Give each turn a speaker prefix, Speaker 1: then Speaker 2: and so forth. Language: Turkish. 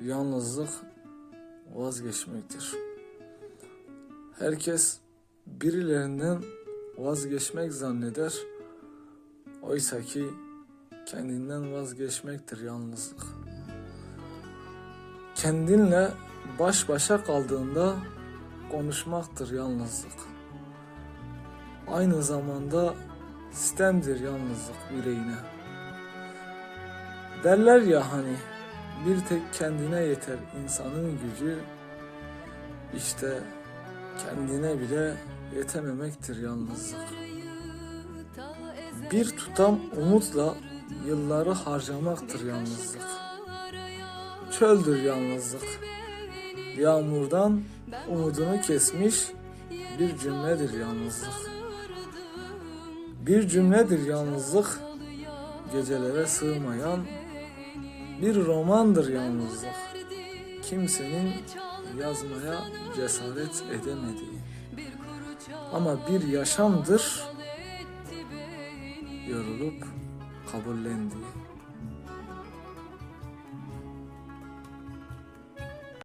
Speaker 1: yalnızlık vazgeçmektir. Herkes birilerinden vazgeçmek zanneder. Oysa ki kendinden vazgeçmektir yalnızlık. Kendinle baş başa kaldığında konuşmaktır yalnızlık. Aynı zamanda sistemdir yalnızlık yüreğine. Derler ya hani bir tek kendine yeter insanın gücü. İşte kendine bile yetememektir yalnızlık. Bir tutam umutla yılları harcamaktır yalnızlık. Çöldür yalnızlık. Yağmurdan umudunu kesmiş bir cümledir yalnızlık. Bir cümledir yalnızlık. Gecelere sığmayan bir romandır yalnızlık. Kimsenin yazmaya cesaret edemediği. Ama bir yaşamdır yorulup kabullendiği.